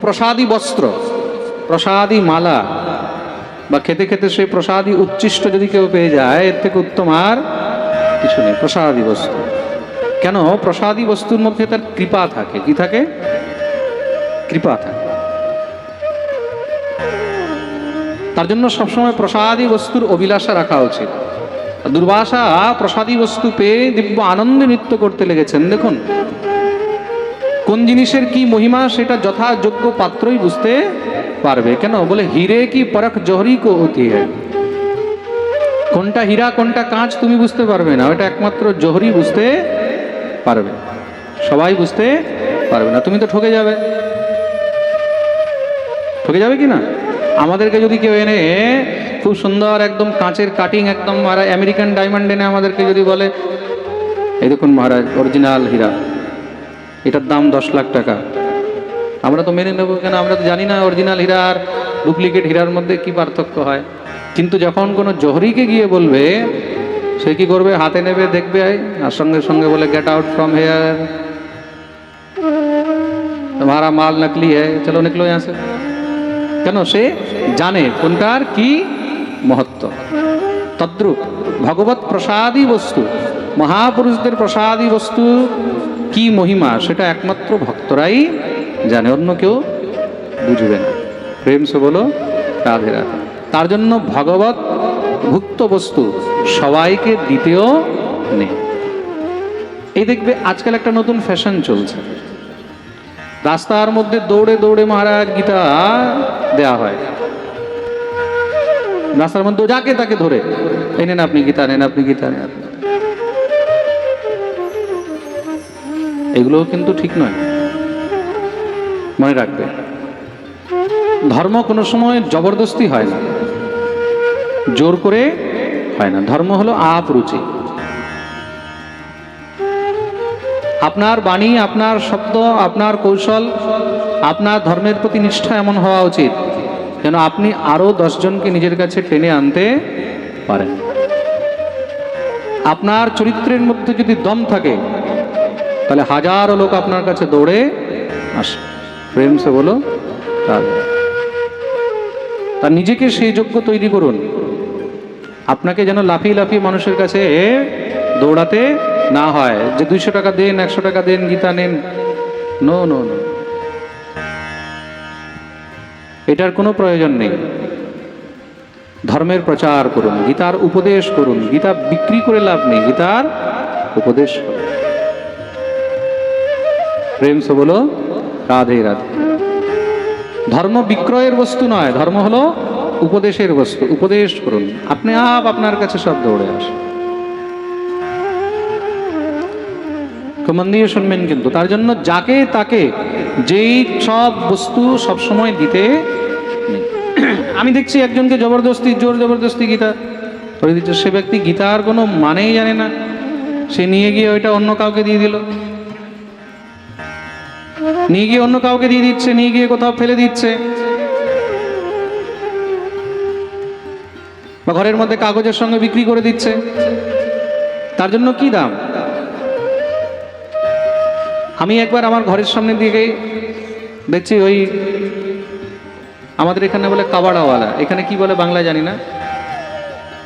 প্রসাদী বস্ত্র, প্রসাদী মালা, বা খেতে খেতে সেই প্রসাদী উচ্ছিষ্ট যদি কেউ পেয়ে যায়, এর থেকে উত্তম আর কিছু নেই, প্রসাদী বস্তু। কেন? প্রসাদী বস্তুর মধ্যে তার কৃপা থাকে। কি থাকে? কৃপা থাকে। তার জন্য সবসময় প্রসাদী বস্তুর অভিলাষা রাখা উচিত। দুর্বাসা প্রসাদী বস্তু পেয়ে দিব্য আনন্দে নৃত্য করতে লেগেছেন। দেখুন কোন জিনিসের কি মহিমা সেটা যথাযোগ্য পাত্রই বুঝতে পারবে। কেন? বলে হিরে কি পরখ জহরি কো হতি কোনটা হীরা, কোনটা কাঁচ তুমি বুঝতে পারবে না। ওটা একমাত্র জহরি বুঝতে পারবে। সবাই বুঝতে পারবে না। তুমি তো ঠকে যাবে। ঠকে যাবে কি না? আমাদেরকে যদি কেউ এনে খুব সুন্দর একদম কাঁচের কাটিং একদম আমেরিকান ডায়মন্ড এনে আমাদেরকে যদি বলে, এই দেখুন মহারাজ অরিজিনাল হীরা। এটার দাম দশ লাখ টাকা আমরা তো মেনে নেবো কেন আমরা তো জানি না অরিজিনাল হীরা আর ডুপ্লিকেট হীরার মধ্যে কি পার্থক্য হয় কিন্তু যখন কোনো জহরিকে গিয়ে বলবে সে কি করবে হাতে নেবে দেখবে আর সঙ্গে সঙ্গে বলে গেট আউট ফ্রম হেয়ার তোমারা মাল নকলি হ্যাঁ চলো নিকলো यहाँ से কেন সে জানে কোনটার কি মহত্ব তদ্রুপ ভগবত প্রসাদী বস্তু মহাপুরুষদের প্রসাদী বস্তু কি মহিমা, সেটা একমাত্র ভক্তরাই জানে, অন্য কেউ বুঝবে না। প্রেম সে বলো, রাধে রাধে। তার জন্য ভগবত ভুক্ত বস্তু, সবাইকে দিতেও নেই। এই দেখবে আজকাল একটা নতুন ফ্যাশন চলছে। রাস্তার মধ্যে দৌড়ে দৌড়ে মহারাজ গীতা দেয়া হয়। রাস্তার মধ্যে যাকে তাকে ধরে, এই নেন আপনি গীতা, নেন আপনি গীতা, নেন আপনি। এগুলোও কিন্তু ঠিক নয়। মনে রাখবে। ধর্ম কোনো সময় জবরদস্তি হয় না। জোর করে হয় না। ধর্ম হলো আপ রুচি। আপনার বাণী, আপনার শব্দ, আপনার কৌশল, আপনার ধর্মের প্রতি নিষ্ঠা এমন হওয়া উচিত যেন আপনি আরও দশজনকে নিজের কাছে টেনে আনতে পারেন। আপনার চরিত্রের মধ্যে যদি দম থাকে তাহলে হাজারো লোক আপনার কাছে দৌড়ে আসে। প্রেম সে বলো রাধে। তা নিজেকে সেই যোগ্য তৈরি করুন। আপনাকে যেন লাফিয়ে লাফিয়ে মানুষের কাছে দৌড়াতে না হয়। যে দুইশো টাকা দেন, একশো টাকা দেন, গীতা নেন, নো নো নো। এটার কোনো প্রয়োজন নেই। ধর্মের প্রচার করুন, গীতার উপদেশ করুন। গীতা বিক্রি করে লাভ নেই, গীতার উপদেশ করুন। প্রেম সে বলো, রাধে রাধে। ধর্ম বিক্রয়ের বস্তু নয়, ধর্ম হলো উপদেশের বস্তু। উপদেশ করুন। আপনি আপ আপনার কাছে সব দৌড়ে আসে মন দিয়ে শুনবেন কিন্তু, তার জন্য যাকে তাকে, যেই সব বস্তু সবসময় দিতে আমি দেখছি একজনকে জবরদস্তি, জোর জবরদস্তি গীতা করে দিচ্ছে। সে ব্যক্তি গীতার কোনো মানেই জানে না। সে নিয়ে গিয়ে ওইটা অন্য কাউকে দিয়ে দিল। নিয়ে গিয়ে অন্য কাউকে দিয়ে দিচ্ছে, নিয়ে গিয়ে কোথাও ফেলে দিচ্ছে। বা ঘরের মধ্যে কাগজের সঙ্গে বিক্রি করে দিচ্ছে। তার জন্য কি দাম? আমি একবার আমার ঘরের সামনে দিকে দেখছি ওই আমাদের এখানে বলে কাবাড়াওয়ালা। এখানে কি বলে বাংলা জানি না।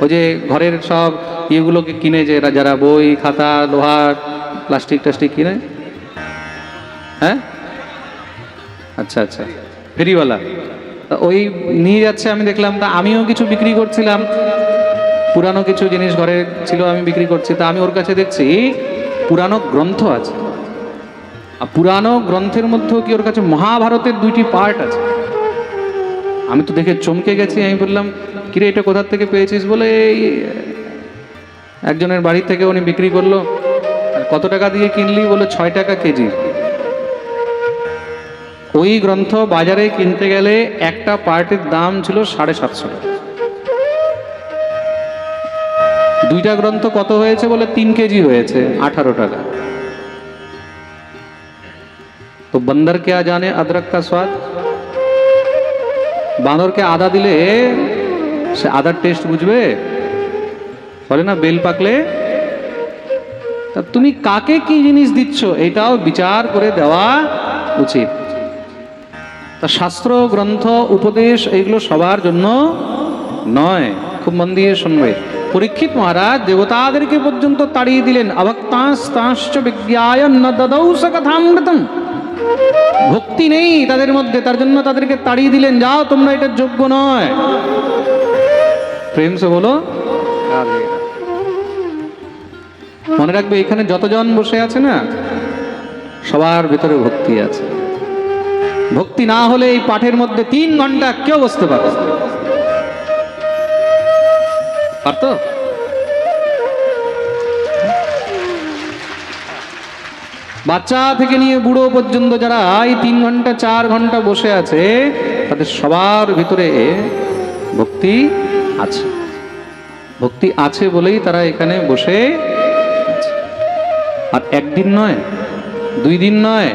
ওই যে ঘরের সব ইয়েগুলোকে কিনে যে যারা বই, খাতা, লোহার প্লাস্টিক টাস্টিক কিনে। হ্যাঁ? আচ্ছা আচ্ছা। ফেরিওয়ালা। ওই নিয়ে যাচ্ছে, আমি দেখলাম। তা আমিও কিছু বিক্রি করছিলাম। পুরানো কিছু জিনিস ঘরে ছিল, আমি বিক্রি করছি। তা আমি ওর কাছে দেখছি পুরানো গ্রন্থ আছে। আর পুরানো গ্রন্থের মধ্যেও কি ওর কাছে মহাভারতের দুইটি পার্ট আছে? আমি তো দেখে চমকে গেছি, আমি বললাম, কিরে, এটা কোথার থেকে পেয়েছিস? বলে, এই, একজনের বাড়ি থেকে উনি বিক্রি করল। কত টাকা দিয়ে কিনলি? বলে, ছয় টাকা কেজি। ওই গ্রন্থ বাজারে কিনতে গেলে একটা পার্টির দাম ছিল সাড়ে সাতশো দুইটা গ্রন্থ কত হয়েছে বলে তিন কেজি হয়েছে, আঠারো টাকা। তো বন্দর কে জানে আদরক কা স্বাদ? বাঁদরকে আদা দিলে সে আদার টেস্ট বুঝবে? বলে না, বেল পাকলে? তা তুমি কাকে কি জিনিস দিচ্ছ? এটাও বিচার করে দেওয়া উচিত। তা শাস্ত্র, গ্রন্থ, উপদেশ, এইগুলো সবার জন্য নয়। খুব মন দিয়ে শুনবে। পরীক্ষিত মহারাজ, দেবতাদেরকে পর্যন্ত তাড়িয়ে দিলেন। অভক্তাঁশ তাঁশ্চ বিজ্ঞায় ন ভক্তি নেই তাদের মধ্যে, তার জন্য তাদেরকে তাড়িয়ে দিলেন। যাও, তোমরা এটা যোগ্য নয়। প্রেম সে বলো। মনে রাখবে, এখানে যতজন বসে আছে না, সবার ভিতরে ভক্তি আছে। ভক্তি না হলে এই পাঠের মধ্যে তিন ঘণ্টা কেউ বসতে পারে। পারতো বাচ্চা থেকে নিয়ে বুড়ো পর্যন্ত যারা এই তিন ঘণ্টা, চার ঘণ্টা বসে আছে, তাদের সবার ভিতরে ভক্তি আছে। ভক্তি আছে বলেই তারা এখানে বসে আর একদিন নয়, দুই দিন নয়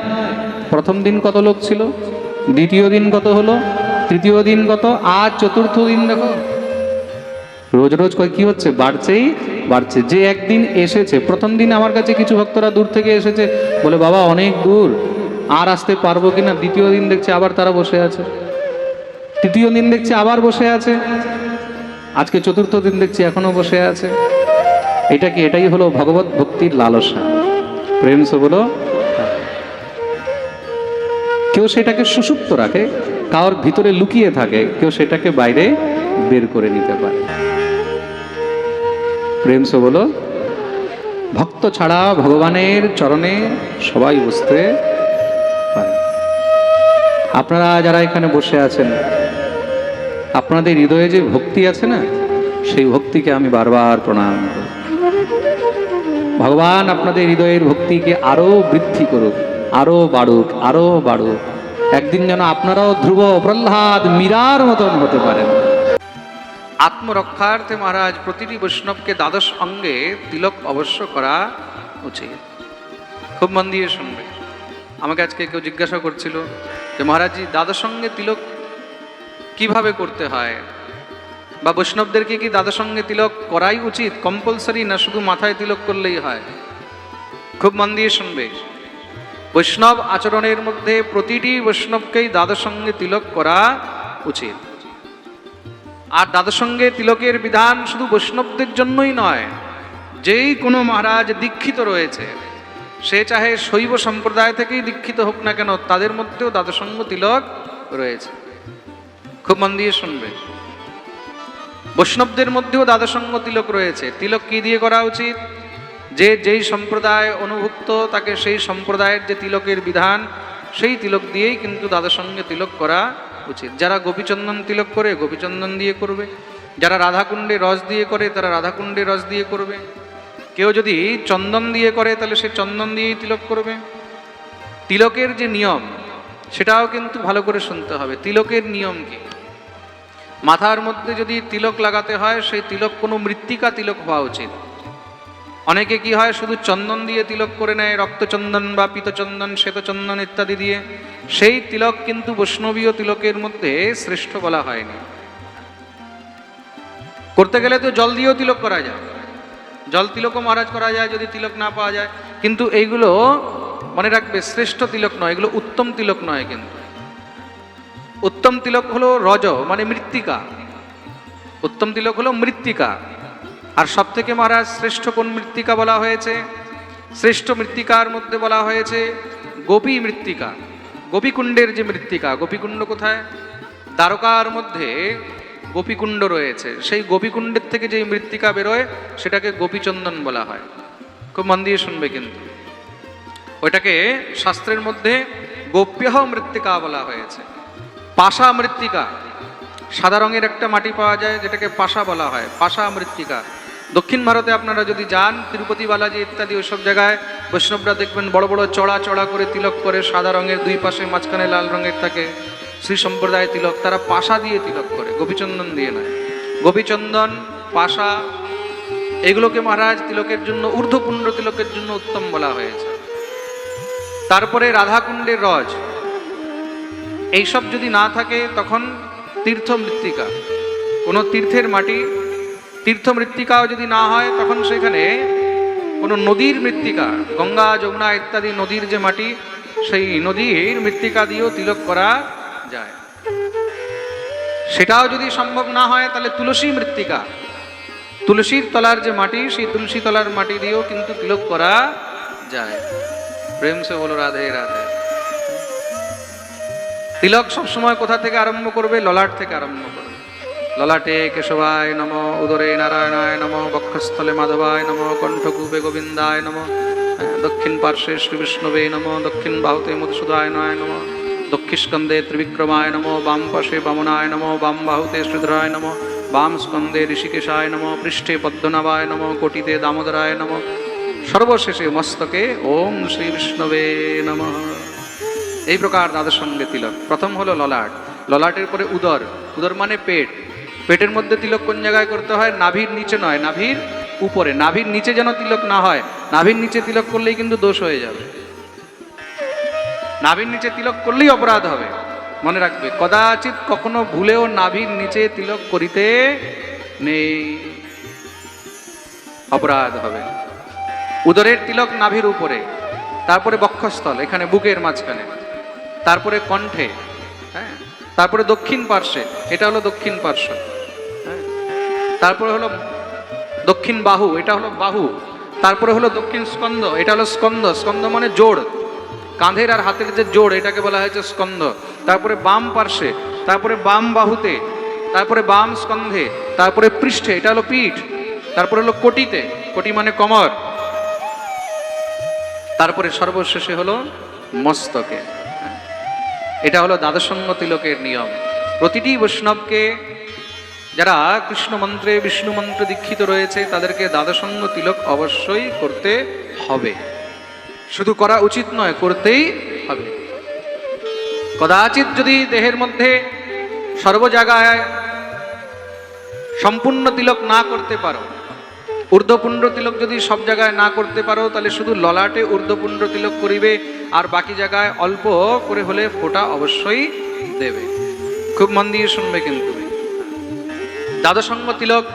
প্রথম দিন কত লোক ছিল? দ্বিতীয় দিন কত হলো? তৃতীয় দিন কত? আজ চতুর্থ দিন দেখো। রোজ রোজ কয়, কি হচ্ছে? বাড়ছেই, বাড়ছে। যে একদিন এসেছে, প্রথম দিন আমার কাছে কিছু ভক্তরা দূর থেকে এসেছে, বলে, বাবা, অনেক দূর। আর আসতে পারব কিনা দ্বিতীয় দিন দেখছে আবার তারা বসে আছে। তৃতীয় দিন দেখছে আবার বসে আছে। আজকে চতুর্থ দিন দেখছি এখনও বসে আছে। এটা কি? এটাই হলো ভগবত ভক্তির লালসা। প্রেম সে বলো কেউ সেটাকে সুষুপ্ত রাখে, কারোর ভিতরে লুকিয়ে থাকে, কেউ সেটাকে বাইরে বের করে নিতে পারে। প্রেম সে বলো, ভক্ত ছাড়া ভগবানের চরণে সবাই বসতে পারে। আপনারা যারা এখানে বসে আছেন, আপনাদের হৃদয়ে যে ভক্তি আছে না, সেই ভক্তিকে আমি বারবার প্রণাম করি। ভগবান আপনাদের হৃদয়ের ভক্তিকে আরও বৃদ্ধি করুক। আরও বাড়ুক আরও বাড়ুক। একদিন যেন আপনারাও ধ্রুব প্রহ্লাদ মীরার মতন হতে পারেন। আত্মরক্ষার্থে মহারাজ প্রতিটি বৈষ্ণবকে দ্বাদশ অঙ্গে তিলক অবশ্য করা উচিত। খুব মন দিয়ে শুনবে। আমাকে আজকে কেউ জিজ্ঞাসা করছিল যে মহারাজজি, দ্বাদশ অঙ্গে তিলক কীভাবে করতে হয়? বা বৈষ্ণবদেরকে কি দাদা সঙ্গে তিলক করাই উচিত? কম্পালসারি না শুধু মাথায় তিলক করলেই হয়? খুব মন দিয়ে শুনবে। বৈষ্ণব আচরণের মধ্যে প্রতিটি বৈষ্ণবকেই দাদার সঙ্গে তিলক করা উচিত। আর দাদার সঙ্গে তিলকের বিধান শুধু বৈষ্ণবদের জন্যই নয়, যেই কোনো মহারাজ দীক্ষিত রয়েছে, সে চাহে শৈব সম্প্রদায় থেকেই দীক্ষিত হোক না কেন, তাদের মধ্যেও দাদসঙ্গ তিলক রয়েছে। খুব মন দিয়ে শুনবে। বৈষ্ণবদের মধ্যেও দ্বাদশঙ্গ তিলক রয়েছে। তিলক কি দিয়ে করা উচিত? যে যেই সম্প্রদায় অনুভুক্ত, তাকে সেই সম্প্রদায়ের যে তিলকের বিধান, সেই তিলক দিয়েই কিন্তু দ্বাদশঙ্গে তিলক করা উচিত। যারা গোপীচন্দন তিলক করে, গোপীচন্দন দিয়ে করবে। যারা রাধাকুণ্ডে রস দিয়ে করে, তারা রাধাকুণ্ডে রস দিয়ে করবে। কেউ যদি চন্দন দিয়ে করে, তাহলে সে চন্দন দিয়েই তিলক করবে। তিলকের যে নিয়ম, সেটাও কিন্তু ভালো করে শুনতে হবে। তিলকের নিয়ম কি? মাথার মধ্যে যদি তিলক লাগাতে হয়, সেই তিলক কোনো মৃত্তিকা তিলক হওয়া উচিত। অনেকে কি হয়, শুধু চন্দন দিয়ে তিলক করে নেয়, রক্তচন্দন বা পিতচন্দন, শ্বেতচন্দন ইত্যাদি দিয়ে। সেই তিলক কিন্তু বৈষ্ণবীয় তিলকের মধ্যে শ্রেষ্ঠ বলা হয়নি। করতে গেলে তো জল দিয়েও তিলক করা যায়। জল তিলকও মহারাজ করা যায়, যদি তিলক না পাওয়া যায়। কিন্তু এইগুলো মনে রাখবে, শ্রেষ্ঠ তিলক নয়, এগুলো উত্তম তিলক নয় কিন্তু। উত্তম তিলক হলো রজ মানে মৃত্তিকা। উত্তম তিলক হলো মৃত্তিকা। আর সব থেকে মহারাজ শ্রেষ্ঠ কোন মৃত্তিকা বলা হয়েছে? শ্রেষ্ঠ মৃত্তিকার মধ্যে বলা হয়েছে গোপী মৃত্তিকা। গোপীকুণ্ডের যে মৃত্তিকা, গোপীকুণ্ড কোথায়? দ্বারকার মধ্যে গোপীকুণ্ড রয়েছে। সেই গোপীকুণ্ডের থেকে যে মৃত্তিকা বেরোয়, সেটাকে গোপীচন্দন বলা হয়। খুব মন দিয়ে শুনবে কিন্তু। ওইটাকে শাস্ত্রের মধ্যে গোপ্যহ মৃত্তিকা বলা হয়েছে। পাশা মৃত্তিকা। সাদা রঙের একটা মাটি পাওয়া যায়, যেটাকে পাশা বলা হয়। পাশা মৃত্তিকা। দক্ষিণ ভারতে আপনারা যদি যান, তিরুপতি, বালাজি ইত্যাদি ওইসব জায়গায়, বৈষ্ণবরা দেখবেন বড় বড় চড়া চড়া করে তিলক করে সাদা রঙের দুই পাশে মাঝখানে লাল রঙের থাকে, শ্রী সম্প্রদায় তিলক, তারা পাশা দিয়ে তিলক করে, গোপীচন্দন দিয়ে নয়। গোপীচন্দন, পাশা, এগুলোকে মহারাজ তিলকের জন্য, ঊর্ধ্বপুণ্ড তিলকের জন্য উত্তম বলা হয়েছে। তারপরে রাধাকুণ্ডের রজ। এইসব যদি না থাকে, তখন তীর্থ মৃত্তিকা কোনো তীর্থের মাটি তীর্থ মৃত্তিকাও যদি না হয়, তখন সেখানে কোনো নদীর মৃত্তিকা, গঙ্গা, যমুনা ইত্যাদি নদীর যে মাটি, সেই নদীর মৃত্তিকা দিয়েও তিলক করা যায়। সেটাও যদি সম্ভব না হয়, তাহলে তুলসী মৃত্তিকা। তুলসীর তলার যে মাটি, সেই তুলসী তলার মাটি দিয়েও কিন্তু তিলক করা যায়। প্রেম সে বলো, রাধে রাধে। তিলক সবসময় কোথা থেকে আরম্ভ করবে? ললাট থেকে আরম্ভ করবে। ললাটে কেশবায় নম, উদরে নারায়ণায় নম, বক্ষস্থলে মাধবায় নম, কণ্ঠকূপে গোবিন্দায় নম দক্ষিণ পার্শ্বে শ্রী বিষ্ণবে নম, দক্ষিণ বাহুতে মধুসূদায় নয় নম দক্ষিণ স্কন্দে ত্রিবিক্রমায় নম, বাম পাশে বামনায় নম, বাম বাহুতে শ্রীধরায় নম, বাম স্কন্দে ঋষিকেশায় নম, পৃষ্ঠে পদ্মনাভায় নম, কোটিতে দামোদরায় নম। সর্বশেষে মস্তকে ওম শ্রী বিষ্ণবে নমঃ। এই প্রকার দাদার সঙ্গে তিলক। প্রথম হলো ললাট। ললাটের পরে উদর। উদর মানে পেট। পেটের মধ্যে তিলক কোন জায়গায় করতে হয়? নাভির নিচে নয়। নাভির উপরে। নাভির নিচে যেন তিলক না হয়। নাভির নিচে তিলক করলেই কিন্তু দোষ হয়ে যাবে। নাভির নিচে তিলক করলেই অপরাধ হবে। মনে রাখবে, কদাচিৎ কখনো ভুলেও নাভির নিচে তিলক করিতে নেই। অপরাধ হবে। উদরের তিলক নাভির উপরে, তারপরে বক্ষস্থল, এখানে বুকের মাঝখানে, তারপরে কণ্ঠে হ্যাঁ? তারপরে দক্ষিণ পার্শ্বে, এটা হলো দক্ষিণ পার্শ্ব। তারপরে হলো দক্ষিণ বাহু, এটা হলো বাহু। তারপরে হলো দক্ষিণ স্কন্দ এটা হলো স্কন্দ স্কন্দ মানে জোড়। কাঁধের আর হাতের যে জোড়, এটাকে বলা হয়েছে স্কন্দ তারপরে বাম পার্শ্বে, তারপরে বাম বাহুতে, তারপরে বাম স্কন্ধে, তারপরে পৃষ্ঠে, এটা হলো পিঠ। তারপরে হলো কোটিতে, কোটি মানে কমর। তারপরে সর্বশেষে হলো মস্তকে। এটা হলো দ্বাদশঙ্গ তিলকের নিয়ম। প্রতিটি বৈষ্ণবকে যারা কৃষ্ণ মন্ত্রে, বিষ্ণু মন্ত্রে দীক্ষিত রয়েছে, তাদেরকে দ্বাদশঙ্গ তিলক অবশ্যই করতে হবে। শুধু করা উচিত নয়, করতেই হবে। কদাচিৎ যদি দেহের মধ্যে সর্বজায়গায় সম্পূর্ণ তিলক না করতে পারো, ঊর্ধ্বপুণ্ড তিলক যদি সব জায়গায় না করতে পারো, তাহলে শুধু ললাটে ঊর্ধ্বপুণ্ড তিলক করিবে, আর বাকি জায়গায় অল্প করে হলে ফোঁটা অবশ্যই দেবে। খুব মন দিয়ে শুনবে কিন্তু। দ্বাদশঙ্গ তিলক,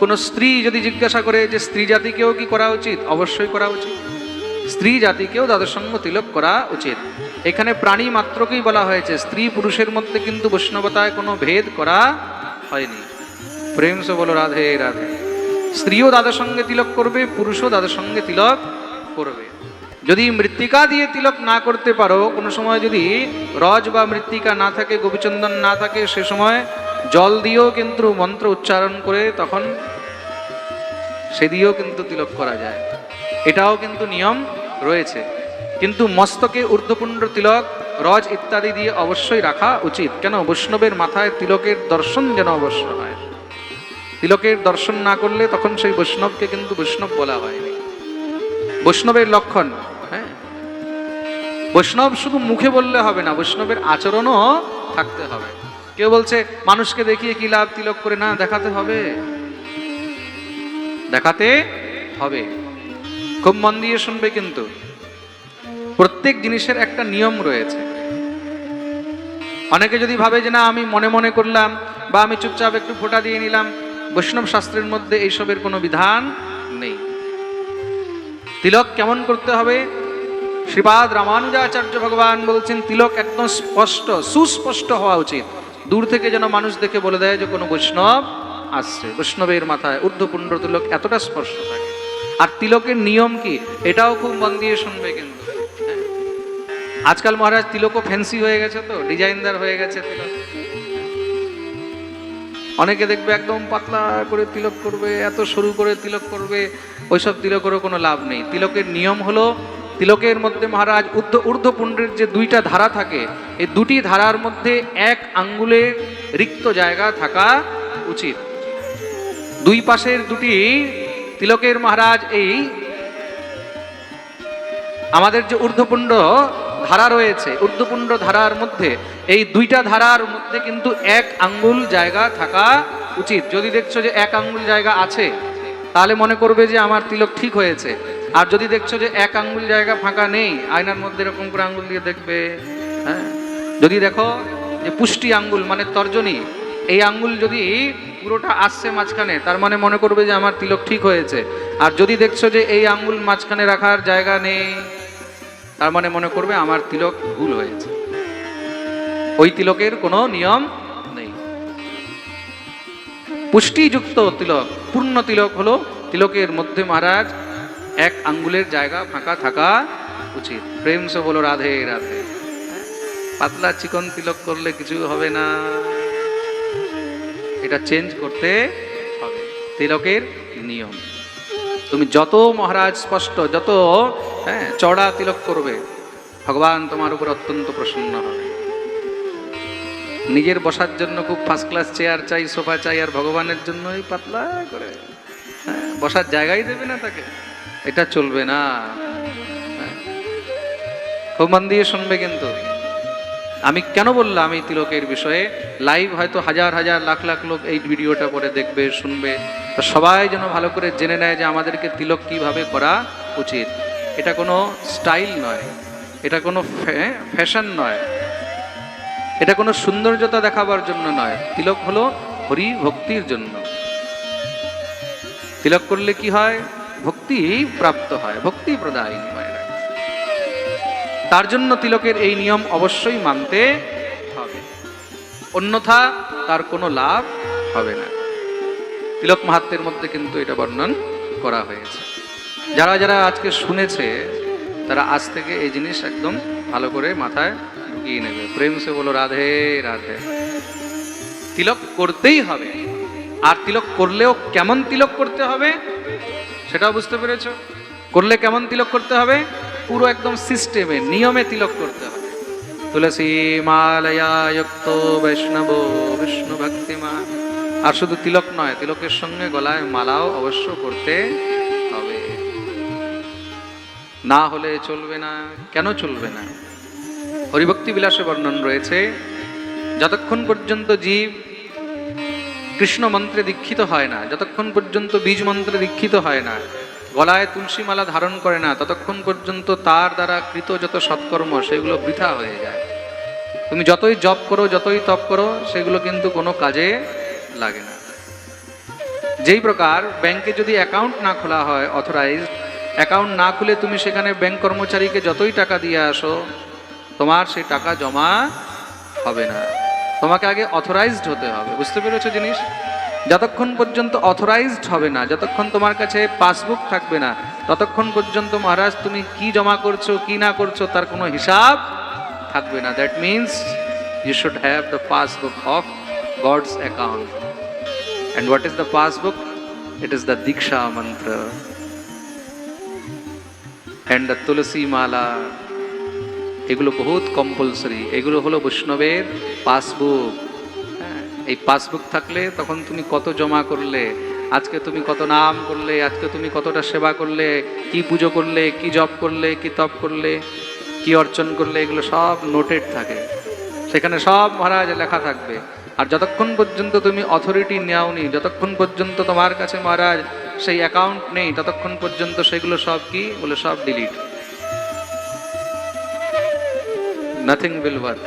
কোনো স্ত্রী যদি জিজ্ঞাসা করে যে স্ত্রী জাতিকেও কি করা উচিত? অবশ্যই করা উচিত। স্ত্রী জাতিকেও দ্বাদশঙ্গ তিলক করা উচিত। এখানে প্রাণী মাত্রকেই বলা হয়েছে, স্ত্রী পুরুষের মধ্যে কিন্তু বৈষ্ণবতায় কোনো ভেদ করা হয়নি। প্রেম সে বলো, রাধে রাধে। স্ত্রীও দাদার সঙ্গে তিলক করবে, পুরুষও দাদার সঙ্গে তিলক করবে। যদি মৃত্তিকা দিয়ে তিলক না করতে পারো, কোনো সময় যদি রজ বা মৃত্তিকা না থাকে, গোপীচন্দন না থাকে, সে সময় জল দিয়েও কিন্তু মন্ত্র উচ্চারণ করে তখন সে দিয়েও কিন্তু তিলক করা যায়। এটাও কিন্তু নিয়ম রয়েছে। কিন্তু মস্তকে ঊর্ধ্বপুণ্ড তিলক, রজ ইত্যাদি দিয়ে অবশ্যই রাখা উচিত। কেন? বৈষ্ণবের মাথায় তিলকের দর্শন যেন অবশ্য হয়। তিলকের দর্শন না করলে তখন সেই বৈষ্ণবকে কিন্তু বৈষ্ণব বলা হয়নি। বৈষ্ণবের লক্ষণ হ্যাঁ? বৈষ্ণব শুধু মুখে বললে হবে না, বৈষ্ণবের আচরণও থাকতে হবে। কেউ বলছে, মানুষকে দেখিয়ে কি লাভ তিলক করে? না, দেখাতে হবে। দেখাতে হবে। খুব মন দিয়ে শুনবে কিন্তু। প্রত্যেক জিনিসের একটা নিয়ম রয়েছে। অনেকে যদি ভাবে যে, না, আমি মনে মনে করলাম বা আমি চুপচাপ একটু ফোঁটা দিয়ে নিলাম, বৈষ্ণব শাস্ত্রের মধ্যে এইসবের কোনো বিধান নেই। তিলক কেমন করতে হবে? শ্রীপাদ রামানুজাচার্য ভগবান বলছেন, তিলক একদম স্পষ্ট, সুস্পষ্ট হওয়া উচিত। দূর থেকে যেন মানুষ দেখে বলে দেয় যে কোনো বৈষ্ণব আসছে। বৈষ্ণবের মাথায় ঊর্ধ্বপুণ্ড তিলক এতটা স্পর্শ থাকে। আর তিলকের নিয়ম কি? এটাও খুব মন দিয়ে শুনবে কিন্তু। হ্যাঁ। আজকাল মহারাজ তিলকও ফ্যান্সি হয়ে গেছে তো ডিজাইনদার হয়ে গেছে তিলক। অনেকে দেখবে একদম পাতলা করে তিলক করবে, এত সরু করে তিলক করবে, ওইসব তিলকেরও কোনো লাভ নেই। তিলকের নিয়ম হলো তিলকের মধ্যে মহারাজ ঊর্ধ্ব ঊর্ধ্বপুণ্ডের যে দুইটা ধারা থাকে, এই দুটি ধারার মধ্যে এক আঙ্গুলের রিক্ত জায়গা থাকা উচিত। দুই পাশের দুটি তিলকের মহারাজ এই আমাদের যে ঊর্ধ্বপুণ্ড ধারা রয়েছে, ঊর্ধ্বপুণ্ড ধারার মধ্যে এই দুইটা ধারার মধ্যে কিন্তু এক আঙ্গুল জায়গা থাকা উচিত। যদি দেখছ যে এক আঙ্গুল জায়গা আছে, তাহলে মনে করবে যে আমার তিলক ঠিক হয়েছে। আর যদি দেখছ যে এক আঙ্গুল জায়গা ফাঁকা নেই, আয়নার মধ্যে এরকম করে আঙ্গুল দিয়ে দেখবে হ্যাঁ? যদি দেখো যে পুষ্টি আঙ্গুল মানে তর্জনী, এই আঙ্গুল যদি পুরোটা আসছে মাঝখানে, তার মানে মনে করবে যে আমার তিলক ঠিক হয়েছে। আর যদি দেখছ যে এই আঙ্গুল মাঝখানে রাখার জায়গা নেই, তার মানে মনে করবে আমার তিলক ভুল হয়েছে। ওই তিলকের কোনো নিয়ম নেই। পুষ্টিযুক্ত তিলক, পূর্ণ তিলক হলো তিলকের মধ্যে মহারাজ এক আঙ্গুলের জায়গা ফাঁকা থাকা উচিত। প্রেম সে বলো রাধে রাধে। পাতলা চিকন তিলক করলে কিছু হবে না। এটা চেঞ্জ করতে হবে। তিলকের নিয়ম। তুমি যত মহারাজ স্পষ্ট যত হ্যাঁ চড়া তিলক করবে ভগবান তোমার উপর অত্যন্ত প্রসন্ন হবে। নিজের বসার জন্য খুব ফার্স্ট ক্লাস চেয়ার চাই সোফা চাই আর ভগবানের জন্যই পাতলা করে হ্যাঁ, বসার জায়গাই দেবে না তাকে। এটা চলবে না। খুব মন দিয়ে শুনবে কিন্তু। আমি কেন বললাম এই তিলকের বিষয়ে? লাইভ হয়তো হাজার হাজার, লাখ লাখ লোক এই ভিডিওটা করে দেখবে, শুনবে। সবাই যেন ভালো করে জেনে নেয় যে আমাদেরকে তিলক কীভাবে করা উচিত। এটা কোনো স্টাইল নয়। এটা কোনো ফ্যাশন নয়। এটা কোনো সৌন্দর্যতা দেখাবার জন্য নয়। তিলক হলো হরি ভক্তির জন্য। তিলক করলে কি হয়? ভক্তি প্রাপ্ত হয়, ভক্তি প্রদায়িনী মায়েরা তার জন্য তিলকের এই নিয়ম অবশ্যই মানতে হবে। অন্যথা তার কোনো লাভ হবে না। তিলক মাহাত্মের মধ্যে কিন্তু এটা বর্ণন করা হয়েছে। যারা যারা আজকে শুনেছে, তারা আজ থেকে এই জিনিস একদম ভালো করে মাথায় ঢুকিয়ে নেবে। প্রেম সে বলো, রাধে রাধে। তিলক করতেই হবে। আর তিলক করলেও কেমন তিলক করতে হবে? সেটাও বুঝতে পেরেছ? করলে কেমন তিলক করতে হবে? পুরো একদম সিস্টেমে নিয়মে তিলক করতে হবে। তুলসী মালয়াযুক্ত বৈষ্ণব, বিষ্ণু ভক্তিমা আর শুধু তিলক নয়, তিলকের সঙ্গে গলায় মালাও অবশ্য করতে হবে। না হলে চলবে না, কেন চলবে না? হরিভক্তি বিলাসে বর্ণন রয়েছে, যতক্ষণ পর্যন্ত জীব কৃষ্ণ মন্ত্রে দীক্ষিত হয় না, যতক্ষণ পর্যন্ত বীজ মন্ত্রে দীক্ষিত হয় না, গলায় তুলসী মালা ধারণ করে না, ততক্ষণ পর্যন্ত তার দ্বারা কৃত যত সৎকর্ম, সেগুলো বৃথা হয়ে যায়। তুমি যতই জপ করো, যতই তপ করো, সেগুলো কিন্তু কোনো কাজে লাগে না। যেই প্রকার ব্যাংকে যদি অ্যাকাউন্ট না খোলা হয়, অথরাইজড, অ্যাকাউন্ট না খুলে তুমি সেখানে ব্যাংক কর্মচারীকে যতই টাকা দিয়ে আসো, তোমার সেই টাকা জমা হবে না। তোমাকে আগে অথরাইজড হতে হবে, বুঝতে পেরেছ জিনিস? যতক্ষণ পর্যন্ত অথরাইজড হবে না, যতক্ষণ তোমার কাছে পাসবুক থাকবে না, ততক্ষণ পর্যন্ত মহারাজ তুমি কি জমা করছ, কি না করছ, তার কোনো হিসাব থাকবে না। That means you should have the passbook of God's account and what is the passbook it is the diksha mantra and the তুলসী মালা এগুলো বহুত কম্পালসারি এগুলো হলো বৈষ্ণবের পাসবুক হ্যাঁ, এই পাসবুক থাকলে তখন তুমি কত জমা করলে আজকে তুমি কত নাম করলে আজকে তুমি কতটা সেবা করলে কি পুজো করলে কি জপ করলে কি তপ করলে কি অর্চন করলে এগুলো সব নোটেড থাকে। সেখানে সব মহারাজ লেখা থাকবে। আর যতক্ষণ পর্যন্ত তুমি অথরিটি নেওনি যতক্ষণ পর্যন্ত তোমার কাছে মহারাজ সেই অ্যাকাউন্ট নেই ততক্ষণ পর্যন্ত সেগুলো সব কি? বলে সব ডিলিট নাথিং ওয়ার্ক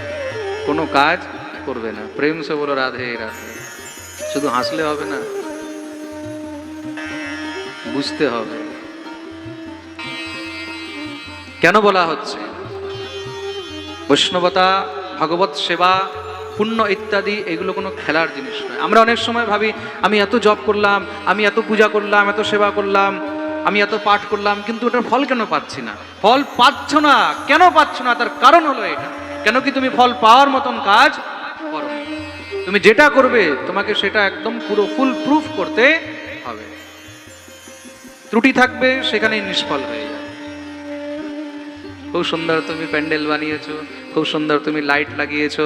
কোনো কাজ করবে না। প্রেম সে বলো, রাধে রাধে। শুধু হাসলে হবে না, বুঝতে হবে। কেন বলা হচ্ছে? বৈষ্ণবতা, ভগবত সেবা, পুণ্য ইত্যাদি, এগুলো কোনো খেলার জিনিস নয়। আমরা অনেক সময় ভাবি, আমি এত জব করলাম, আমি এত পূজা করলাম, এত সেবা করলাম। আমি এত পাঠ করলাম, কিন্তু ওটার ফল কেন পাচ্ছি না? ফল পাচ্ছ না? কেন পাচ্ছ না? তার কারণ হলো এটা। কেন কি তুমি ফল পাওয়ার মতন কাজ করো? তুমি যেটা করবে, তোমাকে সেটা একদম পুরো ফুল প্রুফ করতে হবে। ত্রুটি থাকবে, সেখানেই নিষ্ফল হয়ে যাবে। খুব সুন্দর তুমি প্যান্ডেল বানিয়েছো, খুব সুন্দর তুমি লাইট লাগিয়েছো।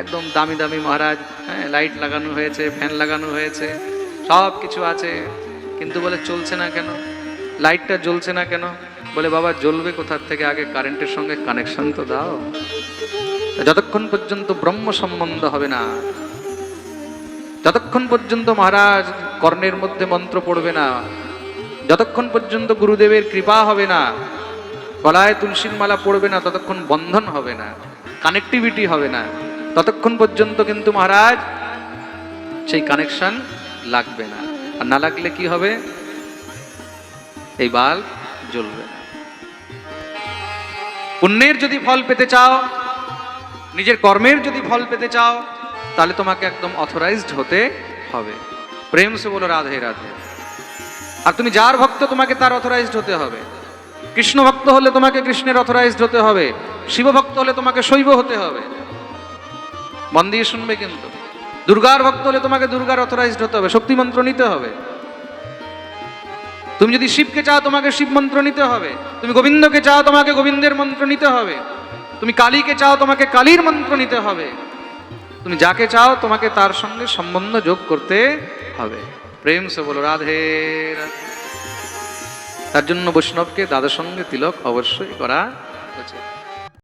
একদম দামি দামি মহারাজ হ্যাঁ লাইট লাগানো হয়েছে, ফ্যান লাগানো হয়েছে সব কিছু আছে, কিন্তু বলে চলছে না কেন? লাইটটা জ্বলছে না কেন? বলে, বাবা, জ্বলবে কোথার থেকে? আগে কারেন্টের সঙ্গে কানেকশন তো দাও। যতক্ষণ পর্যন্ত ব্রহ্ম সম্বন্ধ হবে না, যতক্ষণ পর্যন্ত মহারাজ কর্ণের মধ্যে মন্ত্র পড়বে না, যতক্ষণ পর্যন্ত গুরুদেবের কৃপা হবে না, গলায় তুলসীর মালা পড়বে না, ততক্ষণ বন্ধন হবে না কানেক্টিভিটি হবে না, ততক্ষণ পর্যন্ত কিন্তু মহারাজ সেই কানেকশন লাগবে না। আর না লাগলে কি হবে? এই বাল্ব জ্বলবে। না পুণ্যের যদি ফল পেতে চাও, নিজের কর্মের যদি ফল পেতে চাও, তাহলে তোমাকে একদম অথরাইজড হতে হবে। প্রেম সে বলো রাধে রাধে। আর তুমি যার ভক্ত, তোমাকে তার অথরাইজড হতে হবে। কৃষ্ণ ভক্ত হলে তোমাকে কৃষ্ণের অথরাইজড হতে হবে। শিব ভক্ত হলে তোমাকে শৈব হতে হবে। মন দিয়ে শুনবে কিন্তু। দুর্গার ভক্ত হলে তোমাকে দুর্গার অথরাইজড হতে হবে। শক্তি মন্ত্র নিতে হবে। তুমি যদি শিবকে চাও তোমাকে শিব মন্ত্র নিতে হবে। তুমি গোবিন্দকে চাও তোমাকে গোবিন্দের মন্ত্র নিতে হবে। তুমি কালীকে চাও তোমাকে কালীর মন্ত্র নিতে হবে। তুমি যাকে চাও তোমাকে তার সঙ্গে সম্বন্ধ যোগ করতে হবে। প্রেম সে বলো, রাধে তার জন্য বৈষ্ণবকে দাদার সঙ্গে তিলক অবশ্যই করা উচিত।